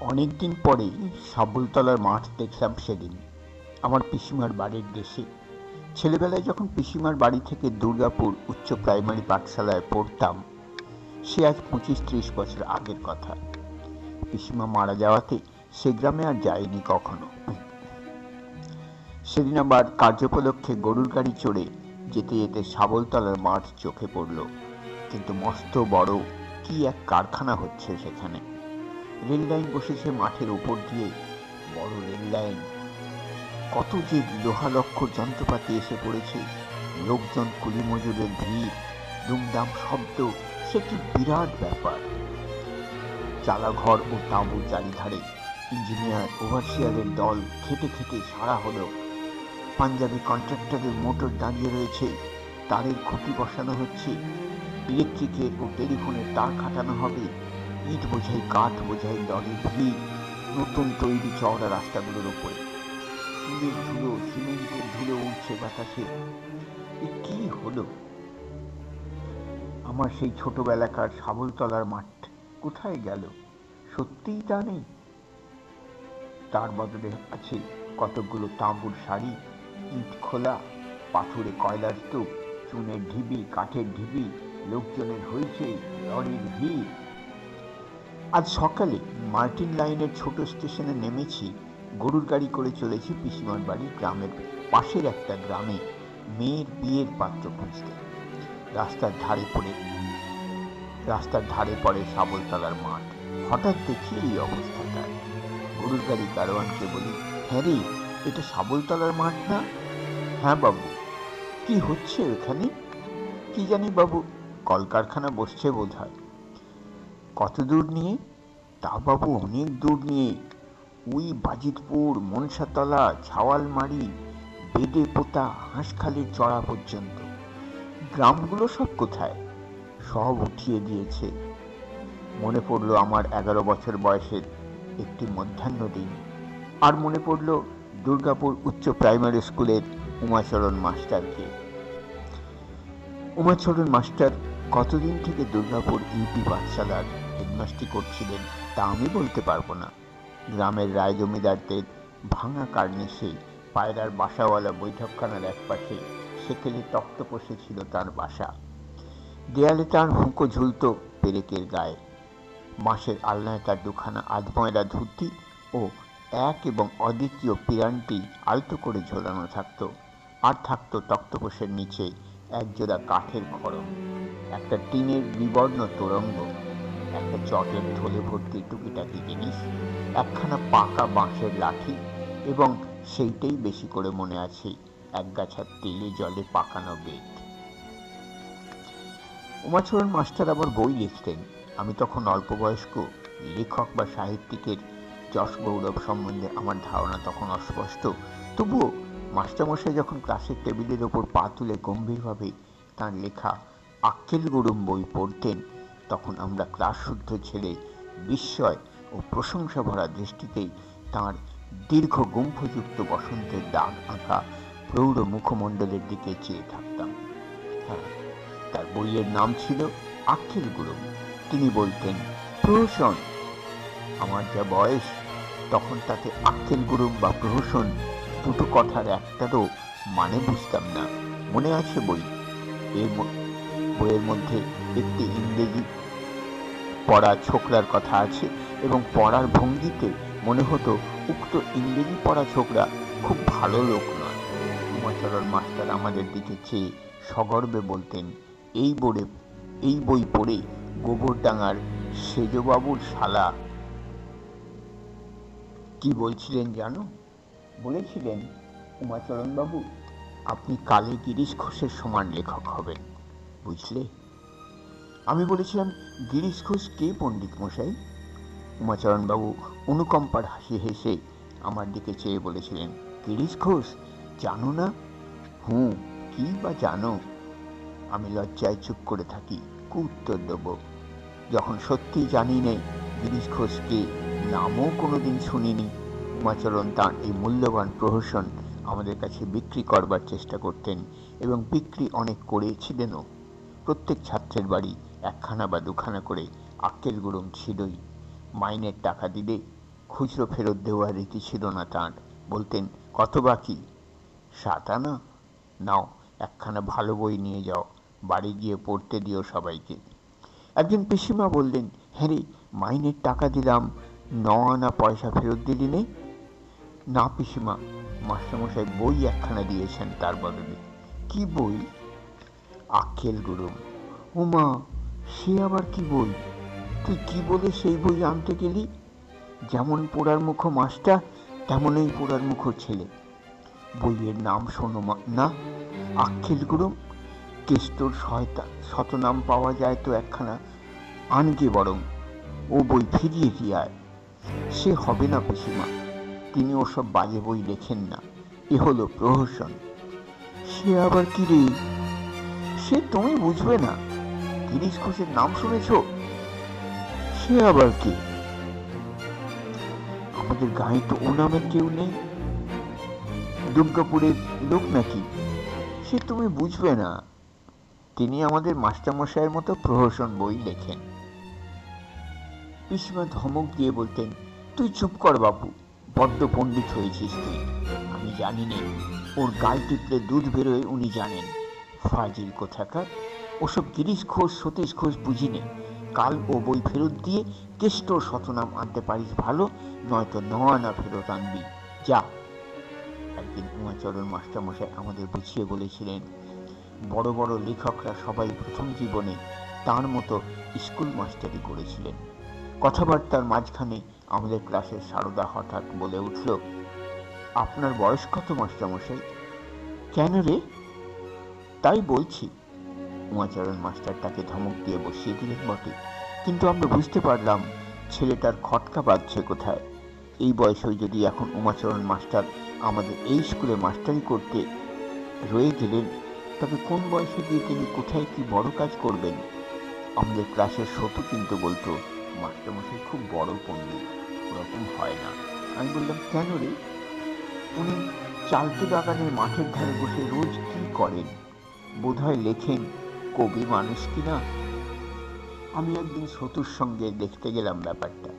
অনেকদিন পরে সাবুলতলার মাঠ দেখলাম সেদিন, আমার পিসিমার বাড়ির দেশে। ছেলেবেলায় যখন পিসিমার বাড়ি থেকে দুর্গাপুর উচ্চ প্রাইমারি পাঠশালায় পড়তাম, সে আজ পঁচিশ ত্রিশ বছর আগের কথা। পিসিমা মারা যাওয়াতে সে গ্রামে আর যায়নি কখনো। সেদিন আবার কার্যোপলক্ষে গরুর গাড়ি চড়ে যেতে যেতে সাবলতলার মাঠ চোখে পড়ল। কিন্তু মস্ত বড় কি এক কারখানা হচ্ছে সেখানে। রেল লাইন বসেছে মাঠের উপর দিয়ে বড় রেল লাইন। কত যে লোহালক্ষর যন্ত্রপাতি এসে পড়েছে, লোকজন কুলি মজুরের ভিড়, দুমদাম শব্দ, সে কি বিরাট ব্যাপার। চালাঘর ও তাঁবু চারিধারে ইঞ্জিনিয়ার, ওভারসিয়ারের দল খেটে খেটে সারা হলো। পাঞ্জাবি কন্ট্রাক্টরের মোটর দাঁড়িয়ে রয়েছে, তারের খুঁটি বসানো হচ্ছে, ইলেকট্রিকের ও টেলিফোনের তার খাটানো হবে ইট বোঝাই কাঠ বোঝাই লরির ভিড়, নতুন তৈরি চওড়া রাস্তাগুলোর উপরে। চুলের ধুলো, সিমেন্টের ধুলো উঠছে বাতাসে। এ কি হলো? আমার সেই ছোটবেলাকার সাবলতলার মাঠ কোথায় গেল? সত্যিই তা নেই। তার বদলে আছে কতকগুলো তাঁবুর শাড়ি, ইট খোলা, পাথুরে কয়লার স্তূপ, চুনের ঢিবি, কাঠের ঢিবি, লোকজনের হয়েছে লরির ভিড়। আজ সকালে মার্টিন লাইনের ছোট স্টেশনে নেমেছি, গরুর গাড়ি করে চলেছি পিসিমার বাড়ির গ্রামের পাশের একটা গ্রামে মেয়ের বিয়ের পাত্র খুঁজতে। রাস্তার ধারে পড়ে, রাস্তার ধারে পড়ে সাবলতলার মাঠ। হঠাৎ দেখি এই অবস্থাটা। গরুর গাড়ি গারোয়ানকে বলি হ্যাঁ রে, এটা সাবলতলার মাঠ না? হ্যাঁ বাবু। কি হচ্ছে এখানে কি জানি বাবু, কলকারখানা বসছে বোধ হয় কত দূর নিয়ে? তা বাবু অনেক দূর নিয়ে। ওই বাজিতপুর, মনসাতলা, ছাওয়ালমারি বেদে পোতা হাঁসখালির চড়া পর্যন্ত। গ্রামগুলো সব কোথায়? সব উঠিয়ে দিয়েছে। মনে পড়ল আমার এগারো বছর বয়সের একটি মধ্যাহ্ন দিন। আর মনে পড়ল দুর্গাপুর উচ্চ প্রাইমারি স্কুলের উমাচরণ মাস্টারকে। উমাচরণ মাস্টার কতদিন থেকে দুর্গাপুর ইউপি পাঠশালার হেডমাস্টারি করছিলেন তা আমি বলতে পারব না। গ্রামের রায় জমিদারদের ভাঙা কার্নিশে পায়রার বাসাওয়ালা বৈঠকখানার এক পাশে সেকেলে তক্তপোষে ছিল তার বাসা। দেয়ালে তার হুঁকো ঝুলত পেরেকের গায়ে। মাসের আলনায় তার দুখানা আধময়রা ধুতি ও এক এবং অদ্বিতীয় পিরানটি আলতো করে ঝোলানো থাকতো আর থাকত তক্তপোষের নিচে একজোড়া কাঠের খড়ম একটা টিনের বিবর্ণ তোরঙ্গ একটা চটের থলে ভর্তি টুকিটাকি জিনিস একখানা পাকা বাঁশের লাঠি এবং সেইটাই বেশি করে মনে আছে এক গাছা তেলে জলে পাকানো বেত। উমাচরণ মাস্টার আবার বই লিখতেন। আমি তখন অল্প বয়স্ক লেখক বা সাহিত্যিকের যশ গৌরব সম্বন্ধে আমার ধারণা তখন অস্পষ্ট। তবুও মাস্টারমশাই যখন ক্লাসের টেবিলের ওপর পা তুলে গম্ভীরভাবে তাঁর লেখা আক্কেল গুরুম বই পড়তেন তখন আমরা ক্লাস শুদ্ধ ছেড়ে বিস্ময় ও প্রশংসা ভরা দৃষ্টিতেই তাঁর দীর্ঘ গুম্ফযুক্ত বসন্তের দাগ আঁকা প্রৌঢ় মুখমণ্ডলের দিকে চেয়ে থাকতাম। হ্যাঁ তার বইয়ের নাম ছিল আক্কেল গুরুম তিনি বলতেন, প্রহসন, আমার যা বয়স, তখন তাতে আক্কেল গুরুম বা প্রহসন দুটো কথার একটারও মানে বুঝতাম না। মনে আছে বই? এর বইয়ের মধ্যে একটি ইংরেজি পড়া ছোকরার কথা আছে এবং পড়ার ভঙ্গিতে মনে হতো উক্ত ইংরেজি পড়া ছোকরা খুব ভালো লোক নয়। উমাচরণ মাস্টার আমাদের দিকে চেয়ে সগর্বে বলতেন, এই বোর্ডে এই বই পড়ে গোবরডাঙ্গার সেজবাবুর শালা। কি বলছিলেন জানো? বলেছিলেন, উমাচরণবাবু, আপনি কালে গিরিশ ঘোষের সমান লেখক হবেন, বুঝলে? বলেছিলাম, গিরিশ ঘোষ কে পণ্ডিত মশাই? উমাচরণবাবু অনুকম্পার হাসি হেসে আমার দিকে চেয়ে বলেছিলেন, গিরিশ ঘোষ, জানো না? হুঁ, কি বা জানো? আমি লজ্জায় চুপ করে থাকি, কু উত্তর দেব। যখন সত্যি জানি নে গিরিশ ঘোষকে, নামও কোনোদিন শুনিনি। উমাচরণ তাঁর এই মূল্যবান প্রহসন আমাদের কাছে বিক্রি করবার চেষ্টা করতেন এবং বিক্রি অনেক করেছিলেনও। প্রত্যেক ছাত্রের বাড়ি একখানা বা দুখানা করে আক্কেল গুড়ুম ছিলই মাইনের টাকা দিলে খুচরো ফেরত দেওয়ার রীতি ছিল না তাঁর। বলতেন, কত বাকি? সাত আনা নাও, একখানা ভালো বই নিয়ে যাও, বাড়ি গিয়ে পড়তে দিও সবাইকে। একজন পিসিমা বললেন হ্যাঁ রে, মাইনের টাকা দিলাম ন আনা পয়সা ফেরত দিলি নে? না পিসিমা, মাস্টারমশাই বই একখানা দিয়েছেন তার বদলে। কি বই? আক্কেল গুরুম। উমা সে আবার কি বই? তুই কি বলে সেই বই আনতে গেলি? যেমন পোড়ার মুখো মাস্টার তেমনই পোড়ার মুখো ছেলে। বইয়ের নাম শোনো না আক্কেল গুরুম কেষ্টর শয়তা শতনাম পাওয়া যায় তো একখানা। আনগে বরং, ও বই ফিরিয়ে দিয়ে আয়। সে হবে না পিসিমা, তিনি ওসব বাজে বই লেখেন না, এ হলো প্রহসন। সে আবার কি রে? সে তুমি বুঝবে না। গিরিশ ঘোষের নাম শুনেছ? সে আবার কি? আমাদের গায়ে তো ও নামের কেউ নেই। দুর্গাপুরের লোক নাকি? সে তুমি বুঝবে না। তিনি আমাদের মাস্টারমশাইয়ের মতো প্রহসন বই লেখেন। পিসিমা ধমক দিয়ে বলতেন, তুই চুপ কর বাবু বড্ড পণ্ডিত হয়েছিস তুই। আমি জানি নে, ওর গাল টিপলে দুধ বেরোয় উনি জানেন। ফাজিল কোথাকার ওসব গিরিশ ঘোষ, সতীশ ঘোষ বুঝি নে কাল ও বই ফেরত দিয়ে কেষ্ট শতনাম আনতে পারিস ভালো, নয়তো ন আনা ফেরত আনবি। যা। একদিন উমাচরণ মাস্টারমশাই আমাদের বুঝিয়ে বলেছিলেন, বড় বড় লেখকরা সবাই প্রথম জীবনে তার মতো স্কুল মাস্টারি করেছিলেন। কথাবার্তার মাঝখানে আমাদের ক্লাসের সারদা হঠাৎ বলে উঠল, আপনার বয়স কত মাস্টারমশাই? কেন রে? তাই বলছি উমাচরণ মাস্টারটাকে ধমক দিয়ে বসিয়ে দিলেন বটে। কিন্তু আমরা বুঝতে পারলাম ছেলেটার খটকা বাজছে কোথায়। এই বয়সেও যদি এখন উমাচরণ মাস্টার আমাদের এই স্কুলে মাস্টারি করতে রয়ে গেলেন, তবে কোন বয়সে গিয়ে তিনি কোথায় কি বড় কাজ করবেন? আমাদের ক্লাসের সতু কিন্তু বলতো, মাস্টারমশাই খুব বড় পণ্ডিত, ওরকম হয় না। আমি বললাম, কেন রে? উনি চালতি বাগানের মাঠের ধারে বসে রোজ কী করেন? বোধহয় লেখেন কবি মানুষ কিনা আমি একদিন সতুর সঙ্গে দেখতে গেলাম ব্যাপারটা।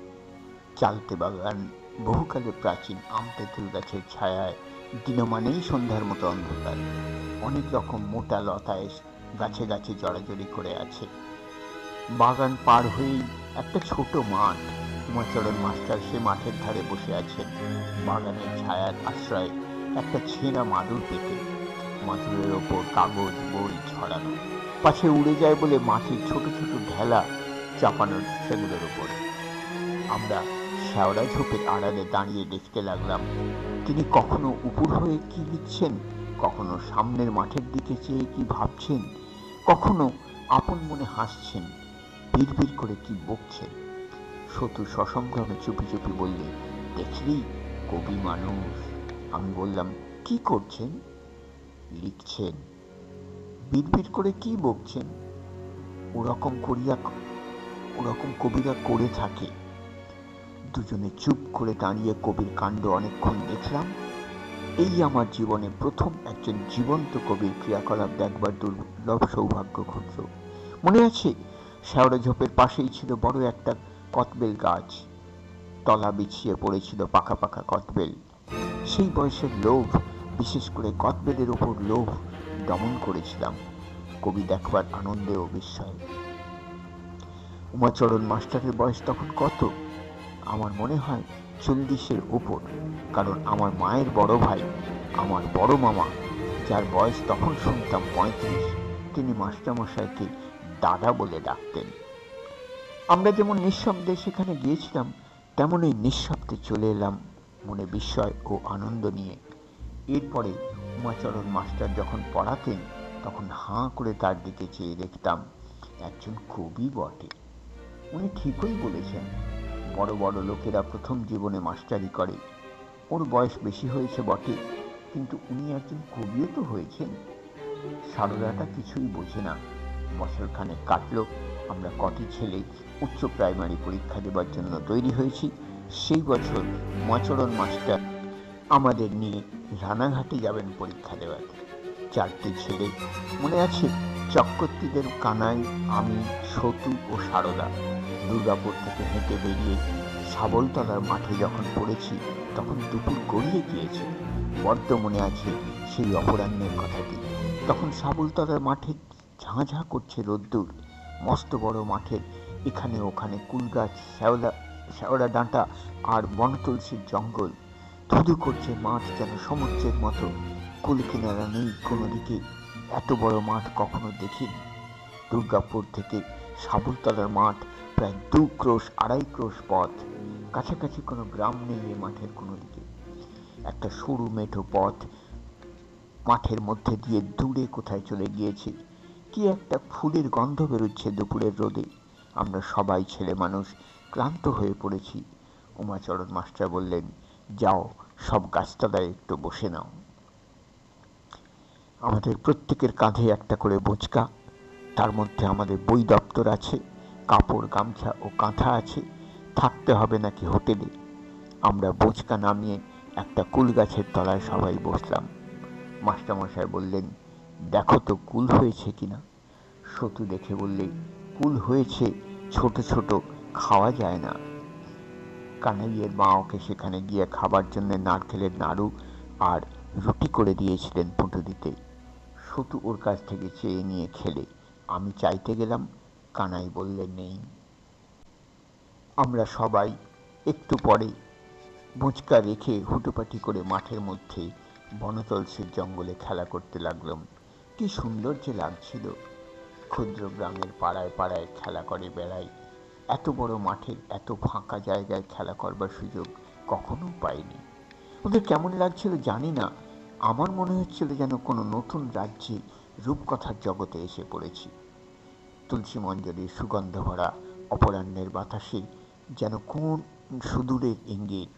চালতে বাগান, বহুকালে প্রাচীন আম তেঁতুল গাছের ছায়ায় দিনমানেই সন্ধ্যার মতো অন্ধকার। অনেক রকম মোটা লতায় গাছে গাছে জড়াজড়ি করে আছে। বাগান পার হয়েই একটা ছোট মাঠ, উমাচরণ মাস্টার সে মাঠের ধারে বসে আছেন। বাগানের ছায়ার আশ্রয়ে একটা ছেঁড়া মাদুর পেতে। মাদুরের ওপর কাগজ, বই ছড়ানো। পাশে উড়ে যায় বলে মাটির ছোট ছোট ঢেলা চাপানোর সেগুলোর ওপর আমরা শ্যাওড়া ঝোপের আড়ালে দাঁড়িয়ে দেখতে লাগলাম, তিনি কখনো উপর হয়ে কি লিখছেন, কখনো সামনের মাঠের দিকে চেয়ে কি ভাবছেন, কখনো আপন মনে হাসছেন, বিড়বিড় করে কি বকছেন। সতু সসংগ্রামে চুপি চুপি বললে, দেখলি, কবি মানুষ। আমি বললাম, কি করছেন? লিখছেন। বিড়বিড় করে কি বকছেন? ওরকম করিয়া, ওরকম কবিরা করে থাকে। দুজনে চুপ করে দাঁড়িয়ে কবির কাণ্ড অনেকক্ষণ দেখলাম। এই আমার জীবনে প্রথম একজন জীবন্ত কবির ক্রিয়াকলাপ দেখবার দুর্লভ সৌভাগ্য ঘটল। মনে আছে ঝোপের পাশেই ছিল বড় একটা কতবেল গাছ। তলা বিছিয়ে পড়েছিল পাকা পাকা কতবেল। সেই বয়সের লোভ বিশেষ করে কতবেলের ওপর লোভ দমন করেছিলাম। কবি দেখবার আনন্দে ও বিস্ময়ে। উমাচরণ মাস্টারের বয়স তখন কত? আমার মনে হয় চল্লিশের উপর কারণ আমার মায়ের বড় ভাই, আমার বড় মামা, যার বয়স তখন শুনতাম পঁয়ত্রিশ, তিনি মাস্টারমশাইকে দাদা বলে ডাকতেন। আমরা যেমন নিঃশব্দে সেখানে গিয়েছিলাম, তেমনই নিঃশব্দে চলে এলাম মনে বিস্ময় ও আনন্দ নিয়ে। এরপরে উমাচরণ মাস্টার যখন পড়াতেন, তখন হাঁ করে তার দিকে চেয়ে দেখতাম, একজন কবি বটে। উনি ঠিকই বলেছেন, বড় বড় লোকেরা প্রথম জীবনে মাস্টারি করে। ওর বয়স বেশি হয়েছে বটে, কিন্তু উনি একজন কবিও তো হয়েছেন। সারদাটা কিছুই বোঝে না। বছরখানে কাটল, আমরা কটি ছেলে উচ্চ প্রাইমারি পরীক্ষা দেবার জন্য তৈরি হয়েছি। সেই বছর মাচরণ মাস্টার আমাদের নিয়ে রানাঘাটে যাবেন পরীক্ষা দেওয়াতে চারটে ছেলে মনে আছে? চক্রবর্তীদের কানাই, আমি, সতু ও সারদা। দুর্গাপুর থেকে হেঁটে বেরিয়ে সাবলতলার মাঠে যখন পড়েছি, তখন দুপুর গড়িয়ে গিয়েছে। বড্ড মনে আছে সেই অপরাহ্নের কথাটি। তখন সাবলতলার মাঠে ঝাঁ ঝাঁ করছে রোদ্দুর। মস্ত বড় মাঠের এখানে ওখানে কুলগাছ, শ্যাওলা শ্যাওলা ডাঁটা আর বনতুলসীর জঙ্গল। ধুধু করছে মাঠ যেন সমুদ্রের মতো। কুল কিনারা নেই কোনো দিকে। এত বড় মাঠ কখনো দেখিনি। দুর্গাপুর থেকে সাবলতলার মাঠ প্রায় দু ক্রোশ, আড়াই ক্রোশ পথ। কাছাকাছি কোনো গ্রাম নেই এ মাঠের কোনো দিকে। একটা সরু মেঠো পথ মাঠের মধ্যে দিয়ে দূরে কোথায় চলে গিয়েছে? কি একটা ফুলের গন্ধ বেরোচ্ছে দুপুরের রোদে। আমরা সবাই ছেলে মানুষ, ক্লান্ত হয়ে পড়েছি। উমাচরণ মাস্টার বললেন যাও, সব গাছতলায় একটু বসে নাও। আমাদের প্রত্যেকের কাঁধে একটা করে বোঁচকা, তার মধ্যে আমাদের বই দপ্তর আছে, কাপড়, গামছা ও কাঁথা আছে, থাকতে হবে নাকি হোটেলে? আমরা বোঁচকা নামিয়ে একটা কুল গাছের তলায় সবাই বসলাম। মাস্টারমশাই বললেন, দেখো তো কুল হয়েছে কিনা? সতু দেখে বললে, কুল হয়েছে, ছোট ছোট, খাওয়া যায় না। কানাইয়ের মা ওকে সেখানে গিয়ে খাবার জন্য নারকেলের নাড়ু আর রুটি করে দিয়েছিলেন পুঁটো দিতে। সতু ওর কাছ থেকে চেয়ে নিয়ে খেলে। আমি চাইতে গেলাম, কানাই বললে, নেই। আমরা সবাই একটু পরে বোঁচকা রেখে হুটোপাটি করে মাঠের মধ্যে বনতলসের জঙ্গলে খেলা করতে লাগলাম। কি সুন্দর যে লাগছিল। ক্ষুদ্র গ্রামের পাড়ায় পাড়ায় খেলা করে বেড়াই এত বড় মাঠে এত ফাঁকা জায়গায় খেলা করবার সুযোগ কখনো পাইনি। ওদের কেমন লাগছিল জানি না, আমার মনে হচ্ছিল যেন কোনো নতুন রাজ্যে রূপকথার জগতে এসে পড়েছি। তুলসী মঞ্জরির সুগন্ধ ভরা অপরাহ্নের বাতাসে যেন কোন সুদূরের ইঙ্গিত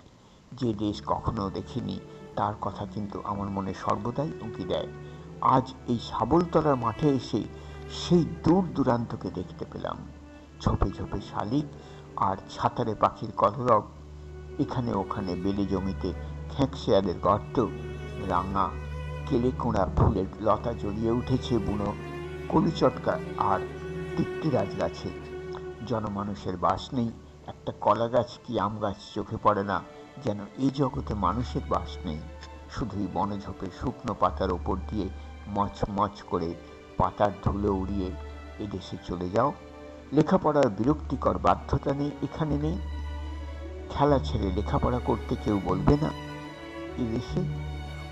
যে দেশ কখনো দেখিনি, তার কথা কিন্তু আমার মনে সর্বদাই উঁকি দেয়। আজ এই সাবলতলার মাঠে এসে সেই দূর দূরান্তকে দেখতে পেলাম। ঝোপে ঝোপে শালিক আর ছাতারে পাখির কলরব। এখানে ওখানে বেলে জমিতে খ্যাঁকশেয়াদের গর্ত, রাঙা কেলে কোঁড়া ফুলের লতা জড়িয়ে উঠেছে বুনো কলিচটকা আর তিত্তিরাজ গাছে জনমানুষের বাস নেই, একটা কলা গাছ কি আম গাছ চোখে পড়ে না, যেন এই জগতে মানুষের বাস নেই। শুধুই বনঝোপে শুকনো পাতার ওপর দিয়ে মচ মচ করে পাতার ধুলো উড়িয়ে এদেশে চলে যাও। লেখাপড়ার বিরক্তিকর বাধ্যতা নেই এখানে নেই। খেলা ছেড়ে লেখাপড়া করতে কেউ বলবে না। এদেশে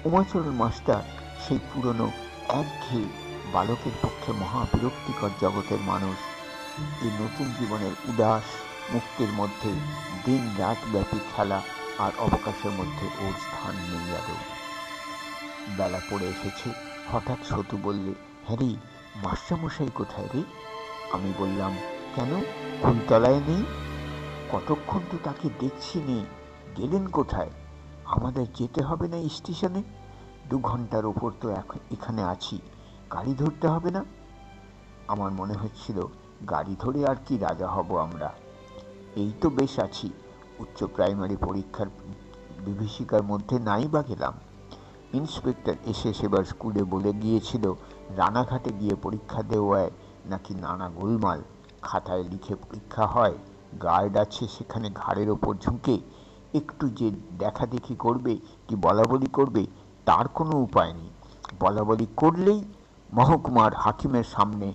উমাচরণ মাস্টার সেই পুরনো একঘেয়ে বালকের পক্ষে মহা বিরক্তিকর জগতের মানুষ। এই নতুন জীবনের উদাস মুক্তির মধ্যে দিন রাত ব্যাপী খেলা আর অবকাশের মধ্যে ওর স্থান নেই আদৌ। বেলা পড়ে এসেছে। হঠাৎ সতু বললে হ্যাঁ রে মাস্টারমশাই কোথায় রে? আমি বললাম, কেন? কুলতলায় নেই? কতক্ষণ তো তাকে দেখছি নেই। গেলেন কোথায়? আমাদের যেতে হবে না স্টেশনে? দু ঘণ্টার ওপর তো এখ- এখানে আছি। গাড়ি ধরতে হবে না? আমার মনে হচ্ছিল, গাড়ি ধরে আর কি রাজা হব আমরা? এই তো বেশ আছি। উচ্চ প্রাইমারি পরীক্ষার বিভীষিকার মধ্যে নাই বা গেলাম। ইন্সপেক্টর এসে সেবার স্কুলে বলে গিয়েছিল, রানাঘাটে গিয়ে পরীক্ষা দেওয়ায় নাকি নানা গোলমাল খাতায় লিখে পরীক্ষা হয়? গার্ড আছে সেখানে ঘাড়ের ওপর ঝুঁকে। একটু যে দেখা দেখি করবে কি বলা বলি করবে, তার কোনো উপায় নেই। বলা বলি করলেই মহকুমার হাকিমের সামনে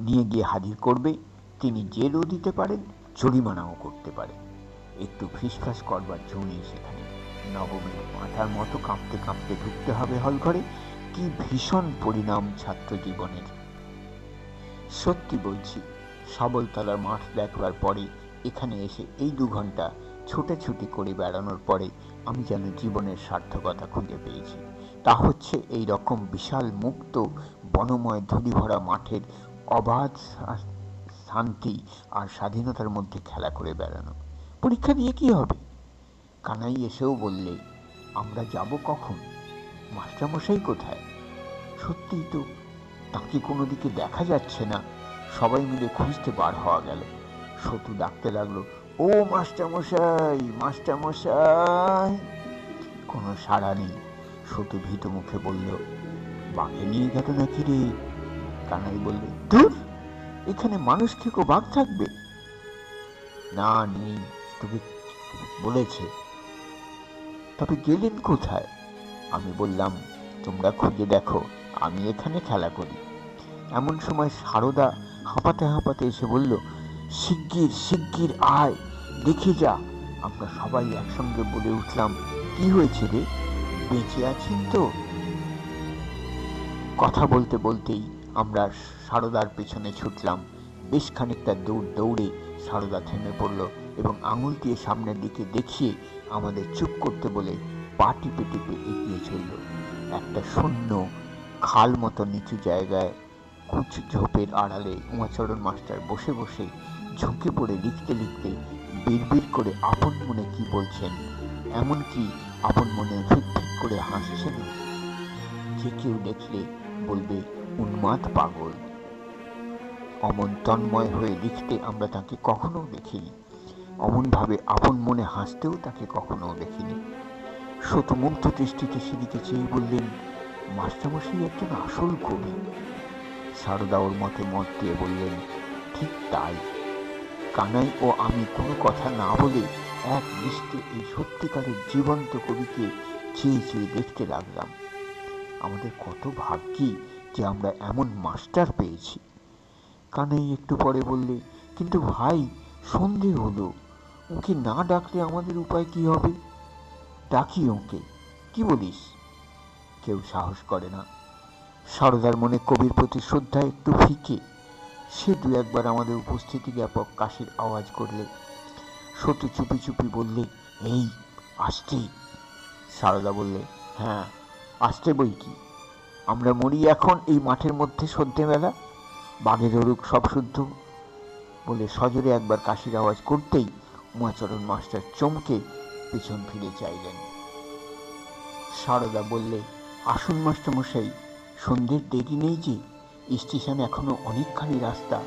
নিয়ে গিয়ে হাজির করবে। তিনি জেলও দিতে পারেন, জরিমানাও করতে পারেন। একটু ফিসফাস করবার জো নেই সেখানে নবমীর মাথার মতো কাঁপতে কাঁপতে ঢুকতে হবে হল ঘরে কি ভীষণ পরিণাম ছাত্র জীবনের সত্যি বলছি, সবলতলার মাঠ দেখবার পরে এখানে এসে এই দু ঘণ্টা ছুটাছুটি করে বেড়ানোর পরে আমি যেন জীবনের সার্থকতা খুঁজে পেয়েছি। তা হচ্ছে এই রকম বিশাল মুক্ত, বনময়, ধুলিভরা মাঠের অবাধ শান্তি আর স্বাধীনতার মধ্যে খেলা করে বেড়ানো। পরীক্ষা দিয়ে কি হবে? কানাই এসেও বললে, আমরা যাব কখন? মাস্টারমশাই কোথায়? সত্যিই তো তাকে কোনো দিকে দেখা যাচ্ছে না। সবাই মিলে খুঁজতে বার হওয়া গেল। সতু ডাকতে লাগল, ও মাস্টারমশাই মাস্টারমশাই! কোনো সাড়া নেই। সতু ভীত মুখে বলল, বাঘে নিয়ে গেল নাকি রে? কানাই বললে দূর এখানে মানুষ থেকেও বাঘ থাকবে? না, নেই তোকে বলেছে, তবে গেলেন কোথায়? আমি বললাম, তোমরা খুঁজে দেখো। আমি এখানে খেলা করি। এমন সময় সারদা হাঁপাতে হাঁপাতে এসে বলল, শিগগির শিগগির, আয়, দেখে যা। আমরা সবাই একসঙ্গে বলে উঠলাম, কি হয়েছে রে? বেঁচে আছেন তো? কথা বলতে বলতেই আমরা সারদার পেছনে ছুটলাম। বেশ খানিকটা দৌড় দৌড়ে সারদা থেমে পড়ল এবং আঙুল দিয়ে সামনের দিকে দেখিয়ে আমাদের চুপ করতে বলে পা টিপে টিপে এগিয়ে চলল। একটা শূন্য খাল মতো নিচু জায়গায় কুচ ঝোপের আড়ালে উমাচরণ মাস্টার বসে বসে ঝুঁকে পড়ে লিখতে লিখতে বিড়বিড় করে আপন মনে কি বলছেন, এমনকি আপন মনে ফিক করে হাসছেন যে কেউ দেখলে বলবে, উন্মাদ পাগল। অমন তন্ময় হয়ে লিখতে আমরা তাকে কখনো দেখিনি। অমনভাবে আপন মনে হাসতেও তাকে কখনো দেখিনি। শতমুগ্ধ দৃষ্টিতে সেদিকে চেয়ে বললেন মাস্টারমশাই একজন আসল কবি। সারদা ওর মতে মত দিয়ে বললেন, ঠিক তাই। কানাই ও আমি কোনো কথা না বলে এক দৃষ্টে এই সত্যিকারের জীবন্ত কবিকে চেয়ে চেয়ে দেখতে লাগলাম। আমাদের কত ভাগ্যি যে আমরা এমন মাস্টার পেয়েছি। কানাই একটু পরে বললে, কিন্তু ভাই, সন্ধে হলো। ওকে না ডাকলে আমাদের উপায় কি হবে? ডাকি ওকে। কি বলিস? কেউ সাহস করে না। সারদার মনে কবির প্রতি শ্রদ্ধা একটু ফিকে। সে দু একবার আমাদের উপস্থিতি জ্ঞাপক কাশির আওয়াজ করলে। সতু চুপি চুপি বললে, এই আসতে সারদা বললে হ্যাঁ আসতে বই কি? আমরা মরি এখন এই মাঠের মধ্যে সন্ধ্যেবেলা বাঘে ধরুক সব শুদ্ধ? বলে সজোরে একবার কাশির আওয়াজ করতেই উমাচরণ মাস্টার চমকে পেছন ফিরে চাইলেন। সারদা বললে আসুন মাস্টারমশাই সন্ধ্যের দেরি নেই যে, স্টেশন এখনও অনেকখানি রাস্তা।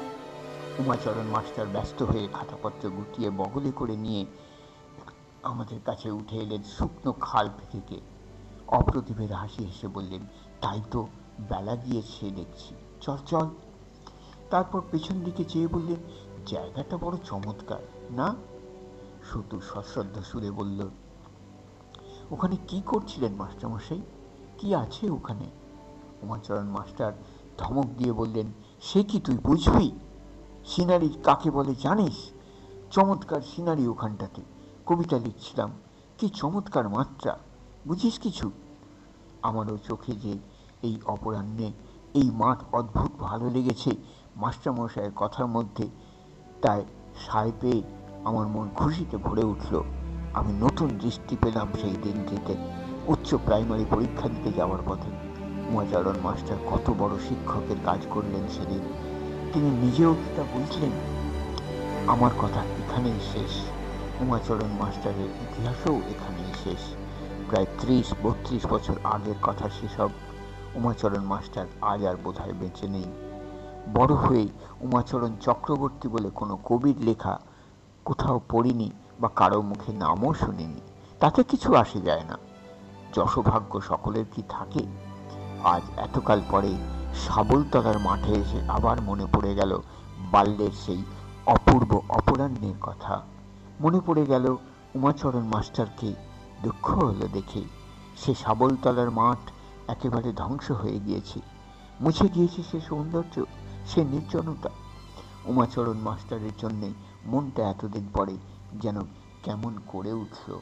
উমাচরণ মাস্টার ব্যস্ত হয়ে খাতাপত্র গুটিয়ে বগলে করে নিয়ে আমাদের কাছে উঠে এলেন শুকনো খাল থেকে। অপ্রতিভের হাসি হেসে বললেন, তাই তো বেলা গিয়েছে দেখছি। চল চল। তারপর পেছন দিকে চেয়ে বললেন, জায়গাটা বড় চমৎকার, না? সতু সশ্রদ্ধ সুরে বলল, ওখানে কি করছিলেন মাস্টারমশাই কি আছে ওখানে? উমাচরণ মাস্টার ধমক দিয়ে বললেন, সে কি তুই বুঝবি? সিনারি কাকে বলে জানিস? চমৎকার সিনারি ওখানটাতে। কবিতা লিখছিলাম। কি চমৎকার মাত্রা। বুঝিস কিছু? আমারও চোখে যে এই অপরাহ্নে এই মাঠ অদ্ভুত ভালো লেগেছে মাস্টারমশাইয়ের কথার মধ্যে, তাই সায় পেয়ে আমার মন খুশিতে ভরে উঠল। আমি নতুন দৃষ্টি পেলাম সেই দিনটিতে। উচ্চ প্রাইমারি পরীক্ষা দিতে যাওয়ার পথে উমাচরণ মাস্টার কত বড় শিক্ষকের কাজ করলেন সেদিন। তিনি নিজেও তা বুঝলেন আমার কথা এখানেই শেষ। উমাচরণ মাস্টারের ইতিহাসও এখানেই শেষ। প্রায় ত্রিশ, বত্রিশ বছর আগের কথা সেসব উমাচরণ মাস্টার আজ আর বোধহয় বেঁচে নেই। বড় হয়ে উমাচরণ চক্রবর্তী বলে কোনো কবির লেখা কোথাও পড়িনি বা কারও মুখে নামও শুনিনি। তাতে কিছু আসে যায় না। যশোভাগ্য সকলের কি থাকে? আজ এতকাল পরে সাবলতলার মাঠে এসে আবার মনে পড়ে গেল বাল্যের সেই অপূর্ব অপরাহ্নের কথা। মনে পড়ে গেল উমাচরণ মাস্টারকে দুঃখ হলো দেখে। সে সাবলতলার মাঠ একেবারে ধ্বংস হয়ে গিয়েছে। মুছে গিয়েছে সে সৌন্দর্য, সে নির্জনতা। উমাচরণ মাস্টারের জন্যে মনটা এতদিন পরে যেন কেমন করে উঠল।